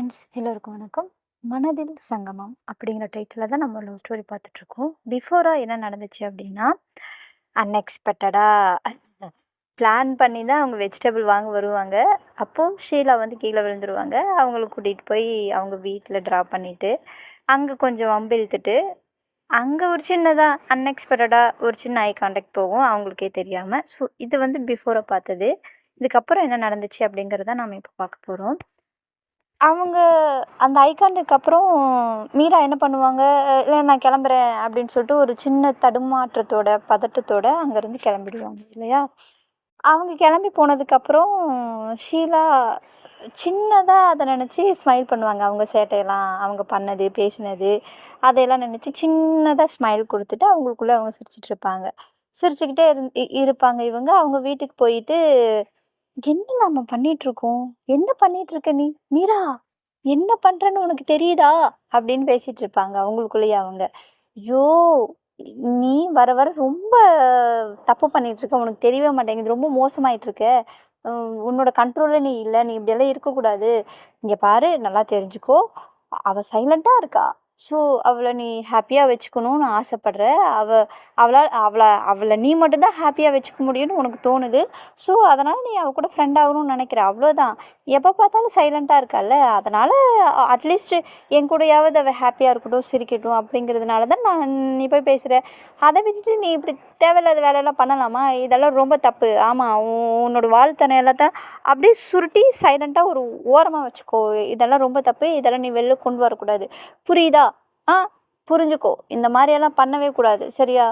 Friends எல்லோருக்கும் வணக்கம். மனதில் சங்கமம் அப்படிங்கிற டைட்டில் தான் நம்ம லவ் ஸ்டோரி பார்த்துட்ருக்கோம். பிஃபோராக என்ன நடந்துச்சு அப்படின்னா அன்எக்ஸ்பெக்டடாக பிளான் பண்ணி தான் அவங்க வெஜிடபிள் வாங்க வருவாங்க. அப்போது ஷீலா வந்து கீழே விழுந்துருவாங்க. அவங்கள கூட்டிகிட்டு போய் அவங்க வீட்டில் ட்ராப் பண்ணிவிட்டு அங்கே கொஞ்சம் வம்பு இழுத்துட்டு அங்கே ஒரு சின்னதாக அன்எக்ஸ்பெக்டடாக ஒரு சின்ன ஐ காண்டாக்ட் போகும் அவங்களுக்கே தெரியாமல் ஸோ இது வந்து பிஃபோராக பார்த்தது. இதுக்கப்புறம் என்ன நடந்துச்சு அப்படிங்கிறத நாம் இப்போ பார்க்க போகிறோம் அவங்க அந்த ஐ அப்புறம் மீரா என்ன பண்ணுவாங்க? இல்லை நான் கிளம்புறேன் அப்படின்னு சொல்லிட்டு ஒரு சின்ன தடுமாற்றத்தோட பதட்டத்தோட அங்கேருந்து கிளம்பிடுவாங்க இல்லையா? அவங்க கிளம்பி போனதுக்கப்புறம் ஷீலா சின்னதாக அதை நினச்சி ஸ்மைல் பண்ணுவாங்க. அவங்க சேட்டையெல்லாம் அவங்க பண்ணது பேசினது அதையெல்லாம் நினச்சி சின்னதாக ஸ்மைல் கொடுத்துட்டு அவங்களுக்குள்ளே அவங்க சிரிச்சிட்டு இருப்பாங்க. சிரிச்சுக்கிட்டே இருந் இருப்பாங்க இவங்க. அவங்க வீட்டுக்கு போயிட்டு என்ன நம்ம பண்ணிகிட்ருக்கோம் என்ன பண்ணிகிட்ருக்க நீ? மீரா என்ன பண்றேன்னு உனக்கு தெரியுதா? அப்படின்னு பேசிட்டு இருப்பாங்க அவங்களுக்குள்ளேயே அவங்க. ஐயோ நீ வர வர ரொம்ப தப்பு பண்ணிட்டு இருக்க உனக்கு தெரியவே மாட்டேங்குது. ரொம்ப மோசமாயிட்டு இருக்க உன்னோட கண்ட்ரோலில் நீ இல்லை. நீ இப்படியெல்லாம் இருக்கக்கூடாது. இங்கே பாரு நல்லா தெரிஞ்சுக்கோ. அவள் சைலண்ட்டாக இருக்கா? ஸோ அவளை நீ ஹாப்பியாக வச்சுக்கணும்னு ஆசைப்பட்ற. அவ அவளால் அவளை அவளை நீ மட்டும்தான் ஹாப்பியாக வச்சுக்க முடியும்னு உனக்கு தோணுது. ஸோ அதனால் நீ அவள் கூட ஃப்ரெண்ட் ஆகணும்னு நினைக்கிற. அவ்வளோதான் எப்போ பார்த்தாலும் சைலண்ட்டாக இருக்கால அதனால் அட்லீஸ்ட் என் கூடயாவது அவள் ஹாப்பியாக இருக்கட்டும் சிரிக்கட்டும் அப்படிங்கிறதுனால தான் நான் நீ போய் பேசுகிறேன் அதை விட்டுட்டு நீ இப்படி தேவையில்லாத வேலையெல்லாம் பண்ணலாமா? இதெல்லாம் ரொம்ப தப்பு. ஆமாம் உன்னோட வாழ்த்தனை எல்லாத்தையும் அப்படியே சுருட்டி சைலண்ட்டாக ஒரு ஓரமாக வச்சுக்கோ. இதெல்லாம் ரொம்ப தப்பு. இதெல்லாம் நீ வெளில கொண்டு வரக்கூடாது. புரியுதா? ஆ புரிஞ்சுக்கோ. இந்த மாதிரியெல்லாம் பண்ணவே கூடாது. சரியா?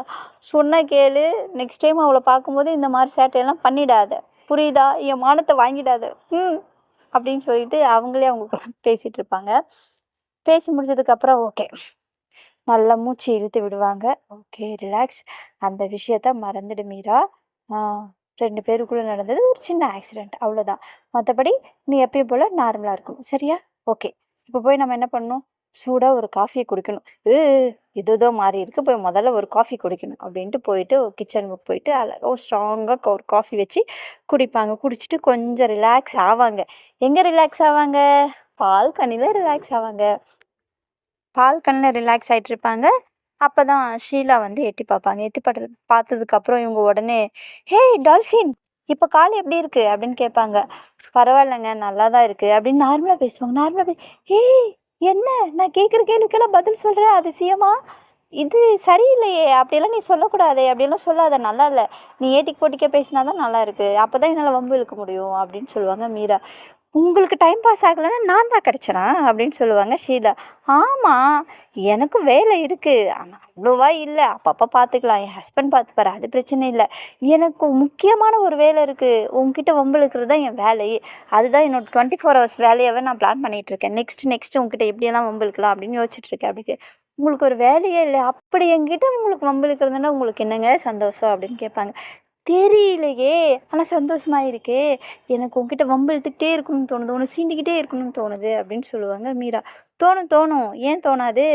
சொன்ன கேளு. நெக்ஸ்ட் டைம் அவளை பார்க்கும்போது இந்த மாதிரி சேட்டையெல்லாம் பண்ணிடாத. புரியுதா? என் மானத்தை வாங்கிடாத. ம் அப்படின்னு சொல்லிட்டு அவங்களே அவங்க பேசிகிட்டு இருப்பாங்க. பேசி முடிச்சதுக்கப்புறம் ஓகே நல்லா மூச்சு இழுத்து விடுவாங்க. ஓகே ரிலாக்ஸ் அந்த விஷயத்த மறந்துடு மீரா. ஆ, ரெண்டு பேருக்குள்ளே நடந்தது ஒரு சின்ன ஆக்சிடெண்ட் அவ்வளோதான் மற்றபடி நீ எப்பயும் போல் நார்மலாக இருக்கணும். சரியா? ஓகே இப்போ போய் நம்ம என்ன பண்ணணும்? சூடாக ஒரு காஃபியை குடிக்கணும். ஏ இதுதோ மாறி இருக்குது போய் முதல்ல ஒரு காஃபி குடிக்கணும். அப்படின்ட்டு போயிட்டு கிச்சனுக்கு போயிட்டு அழகாக ஸ்ட்ராங்காக ஒரு காஃபி வச்சு குடிப்பாங்க. குடிச்சிட்டு கொஞ்சம் ரிலாக்ஸ் ஆவாங்க. எங்கே ரிலாக்ஸ் ஆவாங்க? பால் கனியில் ரிலாக்ஸ் ஆவாங்க. பால் கண்ணில் ரிலாக்ஸ் ஆகிட்டு இருப்பாங்க. அப்போ தான் ஷீலா வந்து எட்டி பார்ப்பாங்க. எட்டி பார்த்து பார்த்ததுக்கப்புறம் இவங்க உடனே ஹே டால்ஃபின் இப்போ கால் எப்படி இருக்குது அப்படின்னு கேட்பாங்க. பரவாயில்லைங்க நல்லா தான் இருக்குது அப்படின்னு நார்மலாக பேசுவாங்க. நார்மலாக பே ஏய் என்ன? நான் கேட்குற கேள்விக்கெல்லாம் பதில் சொல்கிறேன் அதிசயமா? இது சரியில்லையே அப்படியெல்லாம் நீ சொல்லக்கூடாதே அப்படியெல்லாம் சொல்லாத நல்லா இல்லை. நீ ஏட்டிக்கு போட்டிக்க பேசினா தான் நல்லா இருக்குது அப்போ தான் என்னால் வம்பு இழுக்க முடியும் அப்படின்னு சொல்லுவாங்க மீரா. உங்களுக்கு டைம் பாஸ் ஆகலைன்னா நான் தான் கிடச்சனா அப்படின்னு சொல்லுவாங்க ஷீலா. ஆமாம் எனக்கும் வேலை இருக்குது ஆனால் அவ்வளோவா இல்லை. அப்பப்போ பார்த்துக்கலாம் என் ஹஸ்பண்ட் பார்த்துப்பார் அது பிரச்சனை இல்லை. எனக்கு முக்கியமான ஒரு வேலை இருக்குது உங்ககிட்ட வம்பிழுக்கிறது தான் என் வேலையே அதுதான் என்னோட டுவெண்ட்டி ஃபோர் ஹவர்ஸ் வேலையாகவே நான் பிளான் பண்ணிகிட்டு இருக்கேன் நெக்ஸ்ட் நெக்ஸ்ட் உங்ககிட்ட எப்படியெல்லாம் வம்பிழுக்கலாம் அப்படின்னு யோசிச்சுட்டு இருக்கேன் அப்படி உங்களுக்கு ஒரு வேலையே இல்லை. அப்படி என்கிட்ட உங்களுக்கு வம்பிழுக்கிறதுனா உங்களுக்கு என்னங்க சந்தோஷம் அப்படின்னு கேட்பாங்க. தெரியலையே. ஆனால் சந்தோஷமா இருக்கே எனக்கு உங்ககிட்ட வம்பு இழுத்துக்கிட்டே இருக்கணும்னு தோணுது. உன்னை சீண்டிக்கிட்டே இருக்கணும்னு தோணுது அப்படின்னு சொல்லுவாங்க மீரா. தோணும் தோணும். ஏன் தோணாது?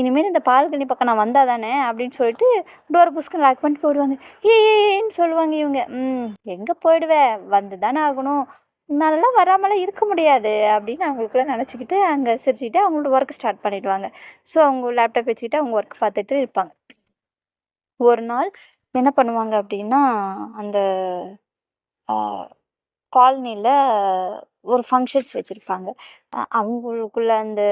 இனிமேல் இந்த பால்கனி பக்கம் நான் வந்தால் தானே அப்படின்னு சொல்லிட்டு டோர் புஸ்க்கு லாக் பண்ணிட்டு போயிடுவாங்க. ஏன்னு சொல்லுவாங்க இவங்க. ம் எங்கே போயிடுவேன் வந்து தானே ஆகணும். நல்லா வராமலாம் இருக்க முடியாது அப்படின்னு அவங்களுக்குள்ள நினச்சிக்கிட்டு அங்கே சிரிச்சுக்கிட்டு அவங்களோட ஒர்க் ஸ்டார்ட் பண்ணிடுவாங்க. ஸோ அவங்க லேப்டாப் வச்சுக்கிட்டு அவங்க ஒர்க் பார்த்துட்டு இருப்பாங்க. ஒரு நாள் என்ன பண்ணுவாங்க அப்படின்னா அந்த காலனியில் ஒரு ஃபங்க்ஷன்ஸ் வச்சுருப்பாங்க. அவங்களுக்குள்ள அந்த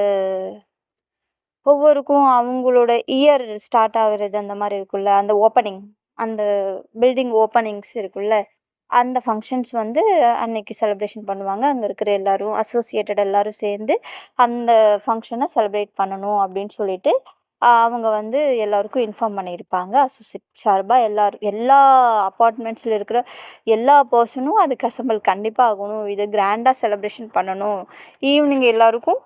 ஒவ்வொருக்கும் அவங்களோட இயர் ஸ்டார்ட் ஆகுறது அந்த மாதிரி இருக்குல்ல அந்த ஓப்பனிங் அந்த பில்டிங் ஓப்பனிங்ஸ் இருக்குல்ல அந்த ஃபங்க்ஷன்ஸ் வந்து அன்னைக்கு செலிப்ரேஷன் பண்ணுவாங்க. அங்கே இருக்கிற எல்லோரும் அசோசியேட்டட் எல்லாரும் சேர்ந்து அந்த ஃபங்க்ஷனை செலிப்ரேட் பண்ணணும் அப்படின்னு சொல்லிட்டு அவங்க வந்து எல்லாருக்கும் இன்ஃபார்ம் பண்ணியிருப்பாங்க. அசோசியேட் சார்பாக எல்லாரும் எல்லா அப்பார்ட்மெண்ட்ஸில் இருக்கிற எல்லா பர்சனும் அதுக்கு அசம்பிள் கண்டிப்பாக ஆகணும். இது கிராண்டாக செலப்ரேஷன் பண்ணணும். ஈவினிங் எல்லாருக்கும்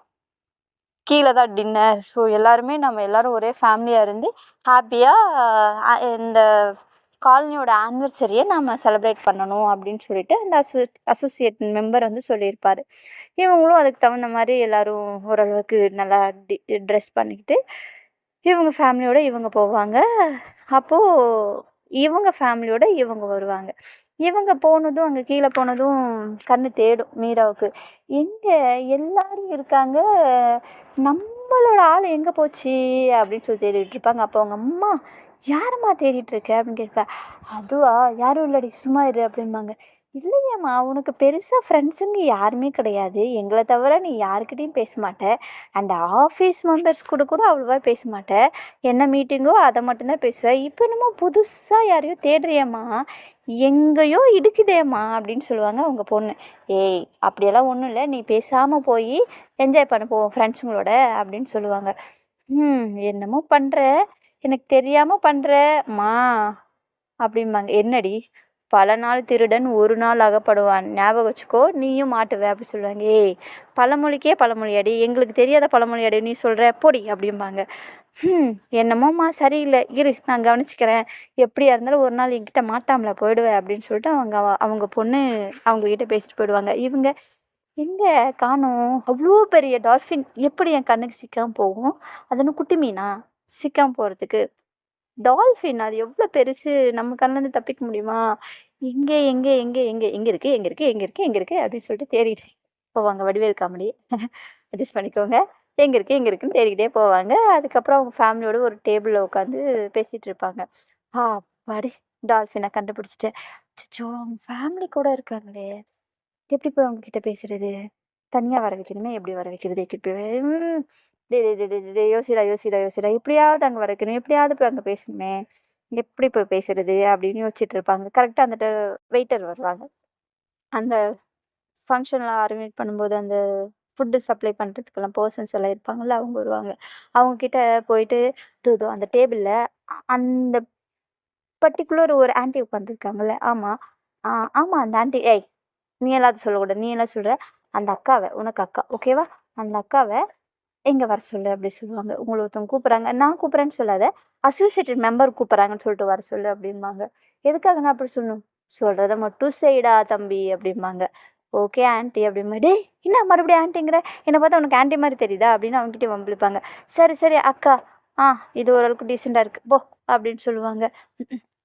கீழே தான் டின்னர். ஸோ எல்லாருமே நம்ம எல்லாரும் ஒரே ஃபேமிலியாக இருந்து ஹாப்பியாக இந்த காலனியோட ஆனிவர்சரியை நம்ம செலிப்ரேட் பண்ணணும் அப்படின்னு சொல்லிட்டு அந்த அசோ அசோசியேட் மெம்பர் வந்து சொல்லியிருப்பார். இவங்களும் அதுக்கு தகுந்த மாதிரி எல்லோரும் ஓரளவுக்கு நல்லா டி ட்ரெஸ் பண்ணிக்கிட்டு இவங்க ஃபேமிலியோடு இவங்க போவாங்க. அப்போது இவங்க ஃபேமிலியோட இவங்க வருவாங்க. இவங்க போனதும் அங்கே கீழே போனதும் கண்ணு தேடும் மீராவுக்கு. எங்கே எல்லாரும் இருக்காங்க. நம்மளோட ஆள் எங்கே போச்சு? அப்படின்னு சொல்லி தேடிட்டு இருப்பாங்க. அப்போ அவங்க அம்மா யாரம்மா தேடிட்டு இருக்க? அப்படின்னு கேட்பேன். அதுவா? யாரும் இல்லடி சும்மா இரு அப்படிம்பாங்க. இல்லையேம்மா உனக்கு பெருசாக ஃப்ரெண்ட்ஸுங்க யாருமே கிடையாது. எங்களை தவிர நீ யாருக்கிட்டையும் பேச மாட்ட. அண்ட் ஆஃபீஸ் மெம்பர்ஸ் கூட கூட அவ்வளோவா பேச மாட்டேன் என்ன மீட்டிங்கோ அதை மட்டும்தான் பேசுவேன் இப்போ என்னமோ புதுசாக யாரையோ தேடுறியம்மா. எங்கேயோ இடுக்குதேம்மா அப்படின்னு சொல்லுவாங்க அவங்க பொண்ணு. ஏய் அப்படியெல்லாம் ஒன்றும் இல்லை. நீ பேசாமல் போய் என்ஜாய் பண்ண போவோம் ஃப்ரெண்ட்ஸுங்களோட அப்படின்னு சொல்லுவாங்க. ம் என்னமோ பண்ணுற எனக்கு தெரியாமல் பண்ணுறம்மா அப்படிம்பாங்க. என்னடி? பல நாள் திருடன் ஒரு நாள் அகப்படுவான். ஞாபகம் வச்சுக்கோ நீயும் மாட்டுவே அப்படி சொல்லுவாங்க. ஏய் பழமொழிக்கே பழமொழியாடி எங்களுக்கு தெரியாத பழமொழியாடி நீ சொல்கிற பொடி அப்படிம்பாங்க. ம் என்னமோம்மா சரியில்லை. இரு நான் கவனிச்சுக்கிறேன். எப்படியா இருந்தாலும் ஒரு நாள் என்கிட்ட மாட்டாமல போயிடுவேன் அப்படின்னு சொல்லிட்டு அவங்க அவங்க பொண்ணு அவங்கக்கிட்ட பேசிட்டு போயிடுவாங்க. இவங்க எங்கே காணும் அவ்வளோ பெரிய டால்ஃபின் எப்படி என் கண்ணுக்கு சிக்காமல் போகும்? அது குட்டி மீனா? சிக்காமல் போகிறதுக்கு டால்ஃபின் அது எவ்வளோ பெருசு நம்ம கண்ணிலேருந்து தப்பிக்க முடியுமா? எங்கே எங்கே எங்கே எங்கே எங்கே இருக்குது எங்கே இருக்குது எங்கே இருக்குது எங்கே இருக்குது அப்படின்னு சொல்லிட்டு தேடிட்டு போவாங்க வடிவேல் காமெடி. அட்ஜஸ்ட் பண்ணிக்கோங்க. எங்கே இருக்குது எங்கே இருக்குன்னு தேடிக்கிட்டே போவாங்க. அதுக்கப்புறம் அவங்க ஃபேமிலியோட ஒரு டேபிளில் உட்காந்து பேசிகிட்டு இருப்பாங்க. ஆ பாடி டால்ஃபினை கண்டுபிடிச்சிட்டேன். அச்சோ அவங்க ஃபேமிலி கூட இருக்காங்களே. எப்படி போய் அவங்க கிட்ட பேசுறது? தனியாக வர வைக்கணுமே எப்படி வர வைக்கிறது? எப்படி டே டே டே யோசிடா யோசிடா யோசிடா. எப்படியாவது அங்கே வர வைக்கணும் எப்படியாவது போய் அங்கே பேசணுமே. எப்படி போய் பேசுறது? அப்படின்னு யோசிச்சுட்டு இருப்பாங்க. கரெக்டாக அந்த வெயிட்டர் வருவாங்க. அந்த ஃபங்க்ஷன்லாம் அரேஞ்ச் பண்ணும்போது அந்த ஃபுட்டு சப்ளை பண்ணுறதுக்கெல்லாம் பர்சன்ஸ் எல்லாம் இருப்பாங்கல்ல அவங்க வருவாங்க. அவங்கக்கிட்ட போயிட்டு தூதோ அந்த டேபிளில் அந்த பர்டிகுலர் ஒரு ஆண்டி உட்காந்துருக்காங்கல்ல. ஆமாம் ஆமாம் அந்த ஆண்டி ஏய் நீ எல்லாத்தையும் சொல்லக்கூடாது. நீ எல்லாம் சொல்கிற அந்த அக்காவை உனக்கு அக்கா. ஓகேவா? அந்த அக்காவை இங்கே வர சொல்லு அப்படி சொல்லுவாங்க. உங்களை ஒருத்தவங்க கூப்பிட்றாங்க. நான் கூப்பிட்றேன்னு சொல்லாத. அசோசியேட்டட் மெம்பர் கூப்பிட்றாங்கன்னு சொல்லிட்டு வர சொல்லு அப்படிம்பாங்க. எதுக்காக நான் அப்படி சொல்லணும்? சொல்கிறத மட்டும் செய்டா தம்பி அப்படிம்பாங்க. ஓகே ஆண்டி அப்படிம்பா. என்ன மறுபடியும் ஆண்டிங்கிற என்னை பார்த்தா உனக்கு ஆன்ட்டி மாதிரி தெரியுதா? அப்படின்னு அவங்ககிட்ட வம்பிழுப்பாங்க. சரி சரி அக்கா. ஆ இது ஓரளவுக்கு டீசெண்டாக இருக்குது போ அப்படின்னு சொல்லுவாங்க.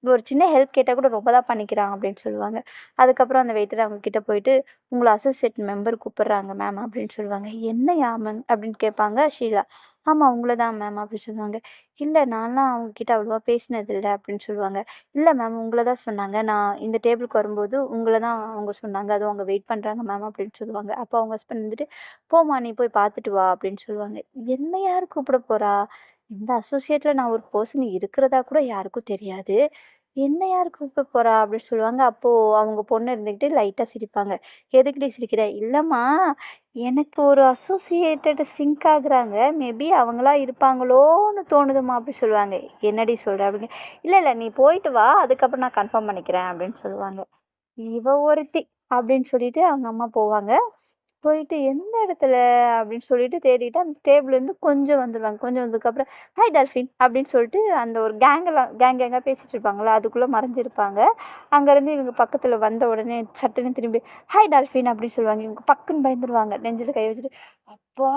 ஒரு சின்ன ஹெல்ப் கேட்டால் கூட ரொம்ப தான் பண்ணிக்கிறான் அப்படின்னு சொல்லுவாங்க. அதுக்கப்புறம் அந்த வெயிட்டர் அவங்கக்கிட்ட போயிட்டு உங்களை அசோசியேட் மெம்பர் கூப்பிட்றாங்க மேம் அப்படின்னு சொல்லுவாங்க. என்ன யா மேம் அப்படின்னு கேட்பாங்க ஷீலா. ஆமாம் அவங்கள தான் மேம் அப்படின்னு சொல்லுவாங்க. இல்லை நான்லாம் அவங்கக்கிட்ட அவ்வளோவா பேசினதில்லை அப்படின்னு சொல்லுவாங்க. இல்லை மேம் உங்களை தான் சொன்னாங்க. நான் இந்த டேபிளுக்கு வரும்போது உங்களை தான் அவங்க சொன்னாங்க. அதுவும் அவங்க வெயிட் பண்ணுறாங்க மேம் அப்படின்னு சொல்லுவாங்க. அப்போ அவங்க ஹஸ்பண்ட் வந்துட்டு போமா நீ போய் பார்த்துட்டு வா அப்படின்னு சொல்லுவாங்க. என்ன யார் கூப்பிட போகிறா இந்த அசோசியேட்டில் நான் ஒரு பர்சன் இருக்கிறதா கூட யாருக்கும் தெரியாது. என்ன யார் கூப்பிட போகிறா அப்படின்னு சொல்லுவாங்க. அப்போது அவங்க பொண்ணு இருந்துக்கிட்டு லைட்டாக சிரிப்பாங்க. எதுக்குடி சிரிக்கிற? இல்லைம்மா எனக்கு ஒரு அசோசியேட்டட் சிங்க் ஆகுறாங்க. மேபி அவங்களா இருப்பாங்களோன்னு தோணுதும்மா அப்படி சொல்லுவாங்க. என்னடி சொல்கிற அப்படின்னு இல்லை இல்லை நீ போயிட்டு வா. அதுக்கப்புறம் நான் கன்ஃபார்ம் பண்ணிக்கிறேன் அப்படின்னு சொல்லுவாங்க. இவ ஒருத்தி அப்படின்னு சொல்லிட்டு அவங்க அம்மா போவாங்க. போயிட்டு எந்த இடத்துல அப்படின்னு சொல்லிட்டு தேடிட்டு அந்த டேபிள்லேருந்து கொஞ்சம் வந்துடுவாங்க கொஞ்சம் வந்ததுக்கப்புறம் ஹாய் டால்ஃபின் அப்படின்னு சொல்லிட்டு அந்த ஒரு கேங்கெல்லாம் கேங் கேங்காக பேசிகிட்டு இருப்பாங்களா அதுக்குள்ளே மறைஞ்சிருப்பாங்க. அங்கேருந்து இவங்க பக்கத்தில் வந்த உடனே சட்டுன்னு திரும்பி ஹாய் டால்ஃபின் அப்படின்னு சொல்லுவாங்க. இவங்க பக்குன்னு பயந்துருவாங்க. நெஞ்சில் கை வச்சுட்டு அப்பா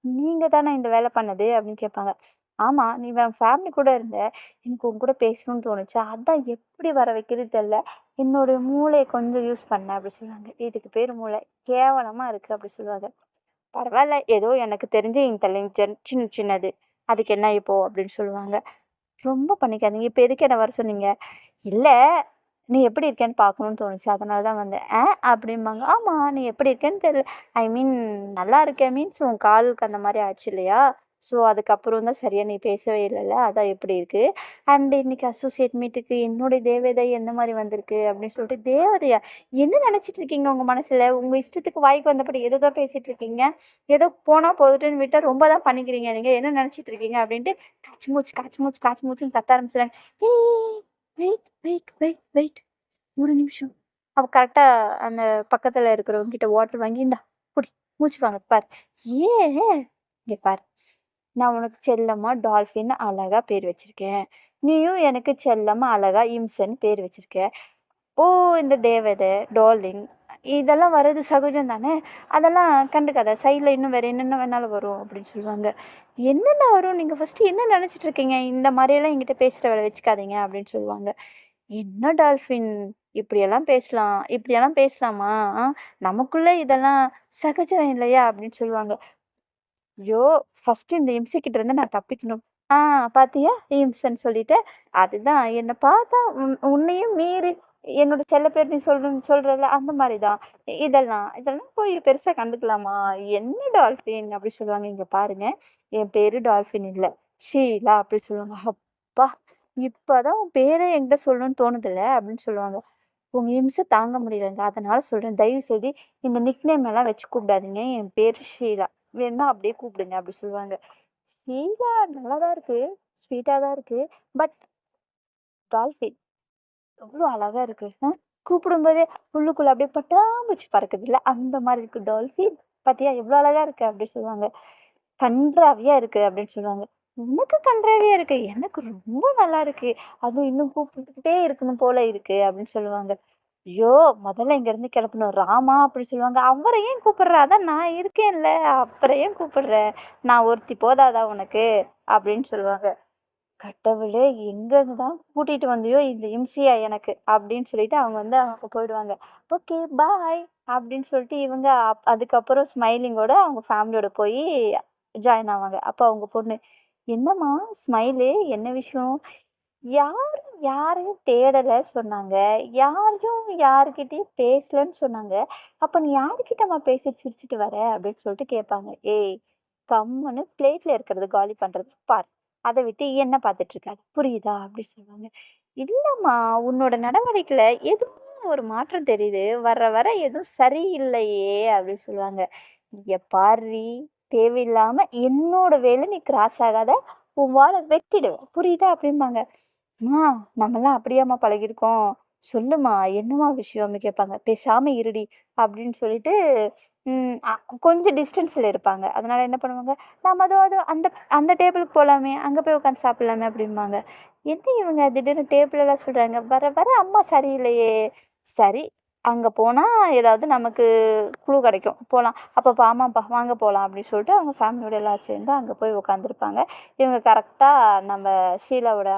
நீங்கள் தானே இந்த வேலை பண்ணது? அப்படின்னு கேட்பாங்க. ஆமாம் நீ என் ஃபேமிலி கூட இருந்த எனக்கு உன் கூட பேசணும்னு தோணுச்சு? அதான் எப்படி வர வைக்கிறது தெரில. என்னோடய மூளையை கொஞ்சம் யூஸ் பண்ணேன் அப்படி சொல்லுவாங்க. இதுக்கு பேர் மூளை. கேவலமாக இருக்குது அப்படி சொல்லுவாங்க. பரவாயில்ல ஏதோ எனக்கு தெரிஞ்ச இன்டெலிஜென்ட் சின்ன சின்னது. அதுக்கு என்ன இப்போ? அப்படின்னு சொல்லுவாங்க. ரொம்ப பண்ணிக்காதீங்க. இப்போ எதுக்கு என்ன வர சொன்னீங்க? இல்லை நீ எப்படி இருக்கேன்னு பார்க்கணுன்னு தோணுச்சு. அதனால தான் வந்தேன். ஆ? அப்படிம்பாங்க. ஆமாம் நீ எப்படி இருக்கேன்னு தெரியல ஐ மீன் நல்லா இருக்கேன். மீன்ஸ் உன் காலுக்கு அந்த மாதிரி ஆச்சு இல்லையா? ஸோ அதுக்கப்புறம் தான் சரியாக நீ பேசவே இல்லைல்ல. அதான் எப்படி இருக்குது அண்ட் இன்றைக்கி அசோசியேட் மீட்டுக்கு என்னுடைய தேவதை எந்த மாதிரி வந்திருக்கு? அப்படின்னு சொல்லிட்டு தேவதையா? என்ன நினச்சிட்டு இருக்கீங்க உங்கள் மனசில்? உங்கள் இஷ்டத்துக்கு வாய்க்கு வந்தபடி ஏதோ தான் பேசிகிட்டு இருக்கீங்க. ஏதோ போனால் போதுட்டுன்னு விட்டால் ரொம்ப தான் பண்ணிக்கிறீங்க. நீங்கள் என்ன நினச்சிட்டு இருக்கீங்க? அப்படின்ட்டு காய்ச்சி மூச்சு காய்ச்சி மூச்சு காய்ச்சி மூச்சுன்னு கத்த ஆரம்பிச்சிடுறாங்க ஏய் வெயிட் வெயிட் வெயிட் வெயிட். ஒரு நிமிஷம். அப்போ கரெக்டாக அந்த பக்கத்தில் இருக்கிறவங்க கிட்ட வாட்டர் வாங்கி இந்தா குடி. மூச்சு வாங்க பார். ஏ இங்கே பார். நான் உனக்கு செல்லம்மா டால்ஃபின் அழகா பேர் வச்சுருக்கேன். நீயும் எனக்கு செல்லம்மா அழகா இம்சன் பேர் வச்சிருக்க. ஓ இந்த தேவதை டார்லிங் இதெல்லாம் வர்றது சகஜம் தானே? அதெல்லாம் கண்டுக்காத. சைடில் இன்னும் வேறு என்னென்ன வேணாலும் வரும் அப்படின்னு சொல்லுவாங்க. என்னென்ன வரும்? நீங்கள் ஃபஸ்ட்டு என்ன நினச்சிட்டு இருக்கீங்க? இந்த மாதிரியெல்லாம் என்கிட்ட பேசுகிற வேலை வச்சுக்காதீங்க அப்படின்னு சொல்லுவாங்க. "என்ன டால்ஃபின்? இப்படியெல்லாம் பேசலாம். இப்படியெல்லாம் பேசலாமா? நமக்குள்ளே இதெல்லாம் சகஜம் இல்லையா?" அப்படின்னு சொல்லுவாங்க. ஐயோ! ஃபஸ்ட்டு இந்த இம்சை கிட்ட இருந்து நான் தப்பிக்கணும். ஆ பாத்தியா? இம்சன்னு சொல்லிட்டு அதுதான் என்னை பார்த்தா உன் உன்னையும் மீறி என்னோட செல்ல பேர் நீ சொல்லணும்னு சொல்றல்ல, அந்த மாதிரி தான். இதெல்லாம் இதெல்லாம் போய் பெருசாக கண்டுக்கலாமா? என்ன டால்ஃபின் அப்படி சொல்லுவாங்க. இங்கே பாருங்க, என் பேர் டால்ஃபின் இல்லை ஷீலா அப்படி சொல்லுவாங்க. அப்பா! இப்போ தான் உன் பேரை என்கிட்ட சொல்லணும்னு தோணுதுல்ல அப்படின்னு சொல்லுவாங்க. உங்கள் இம்சை தாங்க முடியலங்க. அதனால் சொல்கிறேன் தயவு செய்து இந்த நிக்நேம் எல்லாம் வச்சு கூப்பிடாதீங்க. என் பேர் ஷீலா. வேணுனா அப்படியே கூப்பிடுங்க அப்படி சொல்லுவாங்க. சீலா நல்லா தான் இருக்கு. ஸ்வீட்டாக தான் இருக்கு. பட் டால்ஃபின் எவ்வளோ அழகாக இருக்கு. கூப்பிடும்போதே உள்ளுக்குள்ள அப்படியே பட்டாம்பூச்சி பறக்குதுல்ல, அந்த மாதிரி இருக்கு டால்ஃபின். பார்த்தியா எவ்வளோ அழகாக இருக்கு அப்படின்னு சொல்லுவாங்க. கன்றாவியாக இருக்கு அப்படின்னு சொல்லுவாங்க. உனக்கு கன்றாவியாக இருக்கு. எனக்கு ரொம்ப நல்லா இருக்கு. அதுவும் இன்னும் கூப்பிட்டுக்கிட்டே இருக்கணும் போல இருக்கு அப்படின்னு சொல்லுவாங்க. ஐயோ! முதல்ல இங்கேருந்து கிளப்பணும். ராமா அப்படி சொல்லுவாங்க. அவரை ஏன் கூப்பிட்ற அதான் நான் இருக்கேன்ல. அப்புறம் ஏன் கூப்பிடுற? நான் ஒருத்தி போதாதா உனக்கு? அப்படின்னு சொல்லுவாங்க. கடவுளே! எங்கேருந்து தான் கூட்டிகிட்டு வந்தியோ இந்த இம்சியா எனக்கு அப்படின்னு சொல்லிட்டு அவங்க வந்து அவங்க போயிடுவாங்க. ஓகே பாய் அப்படின்னு சொல்லிட்டு இவங்க அப் அதுக்கப்புறம் ஸ்மைலிங்கோட அவங்க ஃபேமிலியோட போய் ஜாயின் ஆவாங்க. அப்போ அவங்க பொண்ணு, "என்னம்மா ஸ்மைலு? என்ன விஷயம்? யாரும் யாரையும் தேடலை சொன்னாங்க. யாரையும் யாருக்கிட்டேயும் பேசலன்னு சொன்னாங்க. அப்போ நீ யார்கிட்டம்மா பேசிட்டு சிரிச்சுட்டு வர?" அப்படின்னு சொல்லிட்டு கேட்பாங்க. "ஏய் கம்முன்னு பிளேட்ல இருக்கிறத காலி பண்ணுறது பார் அதை விட்டு என்ன பார்த்துட்டு இருக்காது புரியுதா?" அப்படின்னு சொல்லுவாங்க. இல்லைம்மா உன்னோட நடவடிக்கையில் எதுவும் ஒரு மாற்றம் தெரியுது. வர வர எதுவும் சரியில்லையே" அப்படின்னு சொல்லுவாங்க. "இங்க பார்ரி! தேவையில்லாமல் என்னோட வேலை நீ கிராஸ் ஆகாத. உன் வாழை வெட்டிடுவேன். புரியுதா?" அப்படிம்பாங்க. "அம்மா நம்மலாம் அப்படியாம்மா பழகிருக்கோம் சொல்லும்மா என்னம்மா விஷயம்?" அப்படின்னு கேட்பாங்க. "பேசாம இருடி" அப்படின்னு சொல்லிட்டு கொஞ்சம் டிஸ்டன்ஸில் இருப்பாங்க. அதனால என்ன பண்ணுவாங்க, நம்ம அதோ அதோ அந்த அந்த டேபிளுக்கு போகலாமே அங்கே போய் உட்காந்து சாப்பிடலாமே" அப்படிம்பாங்க. என்ன இவங்க திடீர்னு டேபிளெல்லாம் சொல்கிறாங்க வர வர அம்மா சரியில்லையே. சரி அங்கே போனால் ஏதாவது நமக்கு க்ளூ கிடைக்கும். போகலாம் அப்போ ஆமாப்பா வாங்க போகலாம் அப்படின்னு சொல்லிட்டு அவங்க ஃபேமிலியோட எல்லாரும் சேர்ந்து அங்கே போய் உட்காந்துருப்பாங்க. இவங்க கரெக்டாக நம்ம ஷீலாவோட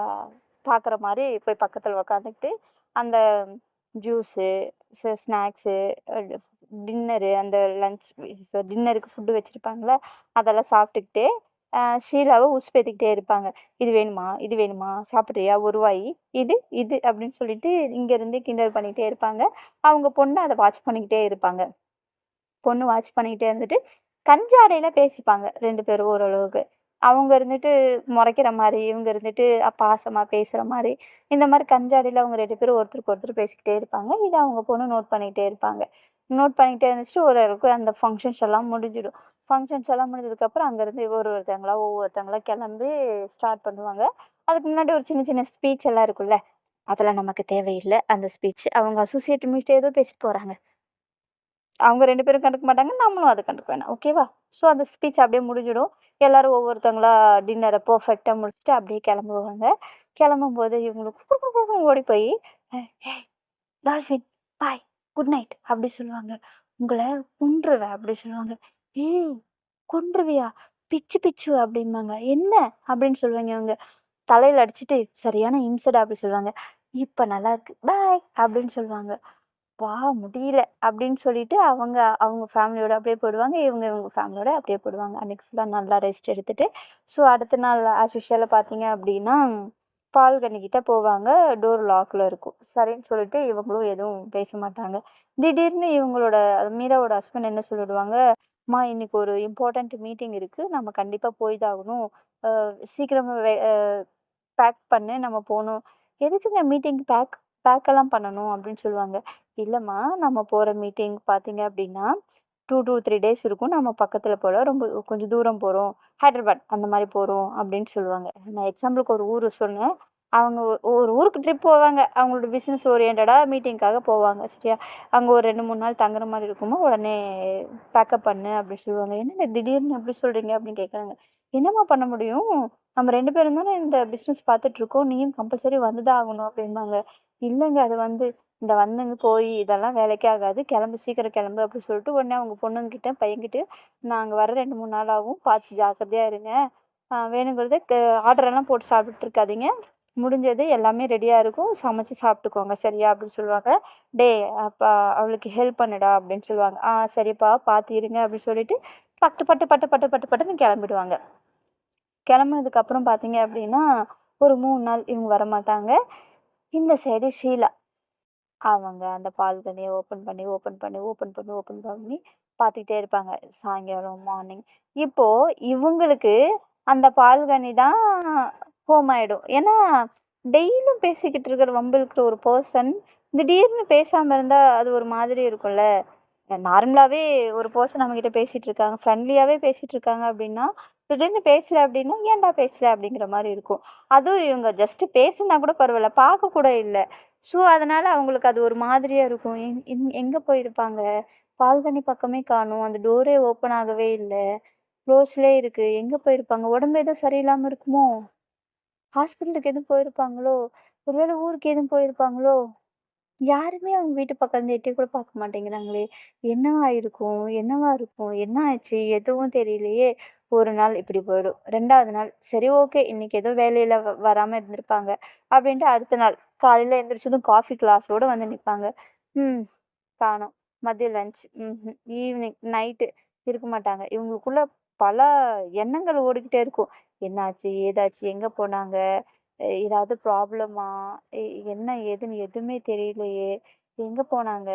பார்க்குற மாதிரி போய் பக்கத்தில் உட்காந்துக்கிட்டு, அந்த ஜூஸு, ஸ்நாக்ஸு, டின்னரு அந்த லன்ச் டின்னருக்கு ஃபுட்டு வச்சுருப்பாங்களே அதெல்லாம் சாப்பிட்டுக்கிட்டே ஷீலாவ உசுப்பேத்திக்கிட்டே இருப்பாங்க. "இது வேணுமா? இது வேணுமா? சாப்பிட்றியா ஒரு இது, இது" அப்படின்னு சொல்லிட்டு இங்கேருந்து கிண்டல் பண்ணிகிட்டே இருப்பாங்க. அவங்க பொண்ணு அதை வாட்ச் பண்ணிக்கிட்டே இருப்பாங்க. பொண்ணு வாட்ச் பண்ணிக்கிட்டே இருந்துட்டு, கஞ்சாடையில் பேசிப்பாங்க ரெண்டு பேரும் ஓரளவுக்கு. அவங்க இருந்துட்டு முறைக்கிற மாதிரி இவங்க இருந்துட்டு பாசமாக பேசுகிற மாதிரி இந்த மாதிரி கஞ்சாடியில் அவங்க ரெண்டு பேரும் ஒருத்தருக்கு ஒருத்தர் பேசிக்கிட்டே இருப்பாங்க. இதை அவங்க பொண்ணு நோட் பண்ணிக்கிட்டே இருப்பாங்க. நோட் பண்ணிக்கிட்டே இருந்துச்சுட்டு ஓரளவுக்கு அந்த ஃபங்க்ஷன்ஸ் எல்லாம் முடிஞ்சிடும். ஃபங்க்ஷன்ஸ் எல்லாம் முடிஞ்சதுக்கப்புறம் அங்கேருந்து ஒரு ஒருத்தங்களா ஒவ்வொருத்தங்களா கிளம்பி ஸ்டார்ட் பண்ணுவாங்க. அதுக்கு முன்னாடி ஒரு சின்ன சின்ன ஸ்பீச் எல்லாம் இருக்கும்ல, அதெல்லாம் நமக்கு தேவையில்லை அந்த ஸ்பீச். அவங்க அசோசியேட் மீட்டே ஏதோ பேசிட்டு போகிறாங்க அவங்க ரெண்டு பேரும் கண்டுக்க மாட்டாங்க. நம்மளும் அதை கண்டுக்க வேணாம். ஓகேவா? ஸோ அந்த ஸ்பீச் அப்படியே முடிஞ்சிடும். எல்லாரும் ஒவ்வொருத்தங்களா டின்னரை பர்ஃபெக்டாக முடிச்சுட்டு அப்படியே கிளம்புவாங்க. கிளம்பும்போது இவங்களுக்கு ஓடி போய், டால்ஃபின் பாய், குட் நைட்" அப்படி சொல்லுவாங்க. உங்களை கொன்றுவேன்" அப்படி சொல்லுவாங்க. "ஏய் கொன்றுவியா? பிச்சு பிச்சு" அப்படிம்பாங்க. "என்ன?" அப்படின்னு சொல்லுவாங்க அவங்க தலையில் அடிச்சுட்டு, "சரியான இம்சடா" அப்படி சொல்லுவாங்க. இப்போ நல்லா இருக்கு. பாய்" அப்படின்னு சொல்லுவாங்க. வா முடியல" அப்படின்னு சொல்லிட்டு அவங்க அவங்க ஃபேமிலியோட அப்படியே போடுவாங்க இவங்க இவங்க ஃபேமிலியோட அப்படியே போடுவாங்க அன்னைக்கு ஃபுல்லாக நல்லா ரெஸ்ட் எடுத்துகிட்டு ஸோ அடுத்த நாள் ஆஸ் யூசுவலா பார்த்தீங்க அப்படின்னா, பால்கனிக்கிட்ட போவாங்க. டோர் லாக்ல இருக்கும். சரின்னு சொல்லிட்டு இவங்களும் எதுவும் பேச மாட்டாங்க. திடீர்னு இவங்களோட மீராவோட ஹஸ்பண்ட் என்ன சொல்லிடுவாங்க, "அம்மா இன்னைக்கு ஒரு இம்பார்ட்டன்ட் மீட்டிங் இருக்கு. நம்ம கண்டிப்பா போய் தான் ஆகணும். சீக்கிரமா பேக் பண்ணு நம்ம போகணும் "எதுக்குங்க மீட்டிங் பேக் பேக்கெல்லாம் பண்ணணும்?" அப்படின்னு சொல்லுவாங்க. இல்லைம்மா நம்ம போகிற மீட்டிங் பார்த்தீங்க அப்படின்னா, டூ டூ த்ரீ டேஸ் இருக்கும். நம்ம பக்கத்தில் போல ரொம்ப கொஞ்சம் தூரம் போகிறோம் ஹைதராபாத் அந்த மாதிரி போகிறோம் அப்படின்னு சொல்லுவாங்க. நான் எக்ஸாம்பிளுக்கு ஒரு ஊர் சொன்னேன். அவங்க ஒரு ஊருக்கு ட்ரிப் போவாங்க. அவங்களோட பிஸ்னஸ் ஓரியன்டாக மீட்டிங்க்காக போவாங்க. சரியா? அங்கே ஒரு 2, 3 நாள் தங்குற மாதிரி இருக்குமோ உடனே பேக்கப் பண்ணு அப்படின்னு சொல்லுவாங்க. என்னென்ன திடீர்னு அப்படி சொல்கிறீங்க அப்படின்னு கேட்குறாங்க. "என்னம்மா பண்ண முடியும்? நம்ம ரெண்டு பேரும் தானே இந்த பிஸ்னஸ் பார்த்துட்ருக்கோம். நீயும் கம்பல்சரி வந்து தான் ஆகணும்." அப்படிம்பாங்க. இல்லைங்க அது வந்து இந்த வந்துங்க போய் இதெல்லாம் வேலைக்கே ஆகாது. கிளம்பு சீக்கிரம் கிளம்பு" அப்படி சொல்லிட்டு உடனே அவங்க பொண்ணுங்கிட்ட, பையன்கிட்ட நாங்கள் வர 2, 3 நாள் ஆகும். பார்த்து ஜாக்கிரதையாக இருங்க. வேணுங்கிறத ஆர்டரெல்லாம் போட்டு சாப்பிட்டுருக்காதீங்க முடிஞ்சது எல்லாமே ரெடியாக இருக்கும். சமைச்சி சாப்பிட்டுக்கோங்க. சரியா? அப்படின்னு சொல்லுவாங்க. டே அப்பா அவளுக்கு ஹெல்ப் பண்ணுடா அப்படின்னு சொல்லுவாங்க. ஆ சரிப்பா பார்த்து இருங்க அப்படின்னு சொல்லிட்டு பட்டு பட்டு பட்டு பட்டு பட்டு பட்டுன்னு கிளம்பிடுவாங்க. கிளம்புனதுக்கப்புறம் பார்த்தீங்க அப்படின்னா ஒரு மூணு நாள் இவங்க வரமாட்டாங்க. இந்த சைடு ஷீலா. அவங்க அந்த பால்கனியை ஓப்பன் பண்ணி ஓப்பன் பண்ணி ஓப்பன் பண்ணி ஓப்பன் பண்ணி பார்த்துக்கிட்டே இருப்பாங்க. சாயங்காலம் மார்னிங் இப்போது இவங்களுக்கு அந்த பால்கனி தான் ஹோம் ஆகிடும் ஏன்னா டெய்லியும் பேசிக்கிட்டு இருக்கிற வம்பு இருக்கிற ஒரு பர்சன் திடீர்னு பேசாமல் இருந்தால் அது ஒரு மாதிரி இருக்கும்ல. நார்மலாகவே ஒரு பர்சன் நம்மக்கிட்ட பேசிகிட்டு இருக்காங்க. ஃப்ரெண்ட்லியாகவே பேசிகிட்டு இருக்காங்க அப்படின்னா திடீர்னு பேசல அப்படின்னா ஏன்டா பேசல? அப்படிங்கிற மாதிரி இருக்கும். அதுவும் இவங்க ஜஸ்ட்டு பேசுனா கூட பரவாயில்ல பார்க்க கூட இல்லை. ஸோ அதனால் அவங்களுக்கு அது ஒரு மாதிரியாக இருக்கும். எங் எங் எங்கே போயிருப்பாங்க? பால்கனி பக்கமே காணும். அந்த டோரே ஓப்பன் ஆகவே இல்லை. க்ளோஸ்லேயே இருக்குது எங்கே போயிருப்பாங்க? உடம்பு எதுவும் சரியில்லாமல் இருக்குமோ? ஹாஸ்பிட்டலுக்கு எதுவும் போயிருப்பாங்களோ? ஒருவேளை ஊருக்கு எதுவும் போயிருப்பாங்களோ? யாருமே அவங்க வீட்டு பக்கம் இருந்து எட்டி கூட பார்க்க மாட்டேங்கிறாங்களே. என்னவா இருக்கும்? என்னவா இருக்கும்? என்ன ஆச்சு? எதுவும் தெரியலையே. ஒரு நாள் இப்படி போயிடும். ரெண்டாவது நாள் சரி ஓகே இன்னைக்கு எதுவும் வேலையில் வ வராமல் இருந்திருப்பாங்க. அப்படின்ட்டு அடுத்த நாள் காலையில் எழுந்திரிச்சதும் காஃபி கிளாஸோடு வந்து நிற்பாங்க ம் காணும். மதியம் லஞ்ச் ம் ஈவினிங் நைட்டு இருக்க மாட்டாங்க. இவங்களுக்குள்ள பல எண்ணங்கள் ஓடிக்கிட்டே இருக்கும். என்னாச்சு ஏதாச்சு எங்கே போனாங்க? ஏதாவது ப்ராப்ளமா என்ன ஏதுன்னு எதுவுமே தெரியலையே. எங்கே போனாங்க?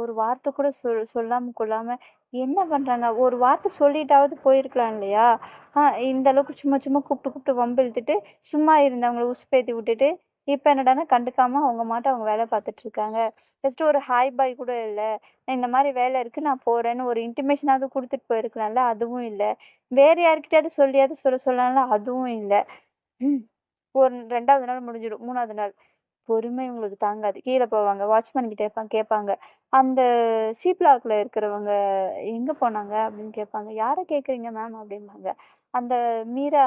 ஒரு வார்த்தை கூட சொல் சொல்லாமல் கொள்ளாமல் என்ன பண்ணுறாங்க ஒரு வார்த்தை சொல்லிட்டாவது போயிருக்கலாம் இல்லையா? இந்த அளவுக்கு சும்மா சும்மா கூப்பிட்டு கூப்பிட்டு வம்பு இழுத்துட்டு சும்மா இருந்தவங்கள உசுப்பேத்தி விட்டுட்டு இப்போ என்னடான்னா கண்டுக்காமல் அவங்க மாட்டம் அவங்க வேலை பார்த்துட்ருக்காங்க ஜஸ்ட்டு ஒரு ஹாய் பாய் கூட இல்லை. இந்த மாதிரி வேலை இருக்குது நான் போகிறேன்னு ஒரு இன்டிமேஷனாவது கொடுத்துட்டு போயிருக்கலாம்ல அதுவும் இல்லை. வேறு யார்கிட்டயாவது சொல்லியாவது சொல்ல சொல்லலாம்ல அதுவும் இல்லை. ஒரு ரெண்டாவது நாள் முடிஞ்சிடும். மூணாவது நாள். பொறுமை இவங்களுக்கு தாங்காது. கீழே போவாங்க. வாட்ச்மேன் கிட்ட கேட்பாங்க கேட்பாங்க அந்த சி பிளாக்ல இருக்கிறவங்க எங்கே போனாங்க அப்படின்னு கேட்பாங்க யாரை கேட்குறீங்க மேம் அப்படிம்பாங்க. அந்த மீரா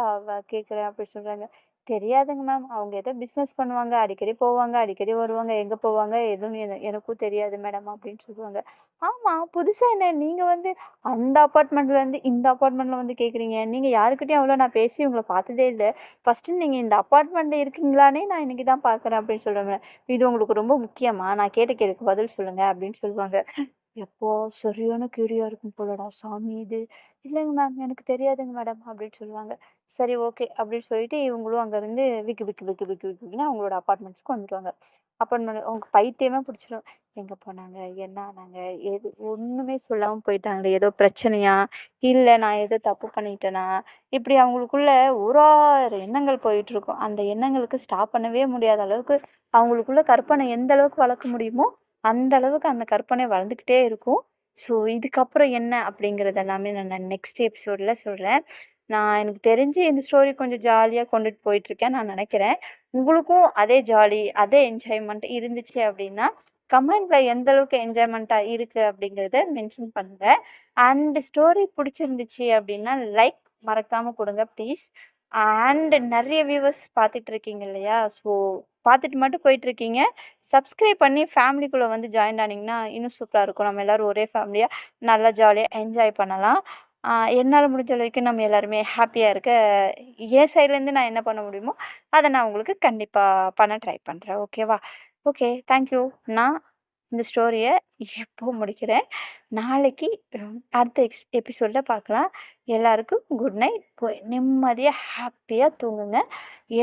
கேட்குறேன் அப்படி சொல்கிறாங்க தெரியாதுங்க மேம் அவங்க ஏதோ பிஸ்னஸ் பண்ணுவாங்க அடிக்கடி போவாங்க அடிக்கடி வருவாங்க எங்கே போவாங்க எதுவும் என எனக்கும் தெரியாது மேடம் அப்படின்னு சொல்லுவாங்க. ஆமாம் புதுசாக என்ன? நீங்கள் வந்து அந்த அப்பார்ட்மெண்ட்லேருந்து இந்த அப்பார்ட்மெண்ட்டில் வந்து கேட்குறீங்க நீங்கள் யாருக்கிட்டையும் அவ்வளோ நான் பேசி உங்களை பார்த்ததே இல்லை. ஃபஸ்ட்டு நீங்கள் இந்த அப்பார்ட்மெண்ட்டில் இருக்கீங்களானே நான் இன்றைக்கி தான் பார்க்குறேன் அப்படின்னு சொல்கிறேன் இது உங்களுக்கு ரொம்ப முக்கியமாக நான் கேட்ட கேள்விக்கு பதில் சொல்லுங்கள் அப்படின்னு சொல்லுவாங்க. எப்போ சரியான கியூரியா இருக்கும் போலடா சாமி இது. இல்லைங்க மேம் எனக்கு தெரியாதுங்க மேடம் அப்படின்னு சொல்லுவாங்க. சரி ஓகே அப்படின்னு சொல்லிட்டு இவங்களும் அங்கேருந்து விக்கு விக்கு விக்கு விக்கு விக்குன்னு அவங்களோட அப்பார்ட்மெண்ட்ஸ்க்கு வந்துடுவாங்க அப்பார்ட்மெண்ட் அவங்க பைத்தியமே பிடிச்சிரும். எங்கே போனாங்க? என்ன ஆனாங்க? எது ஒன்றுமே சொல்லாமல் போயிட்டாங்களே! ஏதோ பிரச்சனையா? இல்லை நான் ஏதோ தப்பு பண்ணிட்டேனா? இப்படி அவங்களுக்குள்ள ஒரு எண்ணங்கள் போயிட்டுருக்கும். அந்த எண்ணங்களுக்கு ஸ்டாப் பண்ணவே முடியாத அளவுக்கு அவங்களுக்குள்ள கற்பனை எந்த அளவுக்கு வளர்க்க முடியுமோ அந்த அளவுக்கு அந்த கற்பனை வளர்ந்துக்கிட்டே இருக்கும். ஸோ இதுக்கப்புறம் என்ன அப்படிங்கிறது எல்லாமே நான் நெக்ஸ்ட் எபிசோடில் சொல்கிறேன் நான் எனக்கு தெரிஞ்சு இந்த ஸ்டோரி கொஞ்சம் ஜாலியாக கொண்டுட்டு போயிட்டுருக்கேன் நான் நினைக்கிறேன். உங்களுக்கும் அதே ஜாலி அதே என்ஜாய்மெண்ட் இருந்துச்சு அப்படின்னா கமெண்டில் எந்த அளவுக்கு என்ஜாய்மெண்ட்டாக இருக்குது அப்படிங்கிறத மென்ஷன் பண்ணுங்கள் அண்ட் ஸ்டோரி பிடிச்சிருந்துச்சு அப்படின்னா லைக் மறக்காமல் கொடுங்க ப்ளீஸ் அண்ட் நிறைய வியூவர்ஸ் பார்த்துட்ருக்கீங்க இல்லையா? ஸோ பார்த்துட்டு மட்டும் போயிட்டுருக்கீங்க சப்ஸ்கிரைப் பண்ணி ஃபேமிலிக்குள்ளே வந்து ஜாயின் ஆனிங்கன்னா இன்னும் சூப்பராக இருக்கும். நம்ம எல்லோரும் ஒரே ஃபேமிலியாக நல்லா ஜாலியாக என்ஜாய் பண்ணலாம். என்னால் முடிஞ்ச அளவுக்கு நம்ம எல்லாருமே ஹாப்பியாக இருக்க என் சைட்லேருந்து நான் என்ன பண்ண முடியுமோ அதை நான் உங்களுக்கு கண்டிப்பாக பண்ண ட்ரை பண்ணுறேன் ஓகேவா? Okay thank you. நான் இந்த ஸ்டோரியை இப்போ முடிக்கிறேன் நாளைக்கு அடுத்த எக்ஸ் எபிசோடில் பார்க்கலாம் எல்லாருக்கும் குட் நைட். போய் நிம்மதியாக ஹாப்பியாக தூங்குங்க.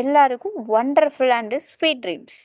எல்லாருக்கும் ஒண்டர்ஃபுல் அண்டு ஸ்வீட் ட்ரீம்ஸ்.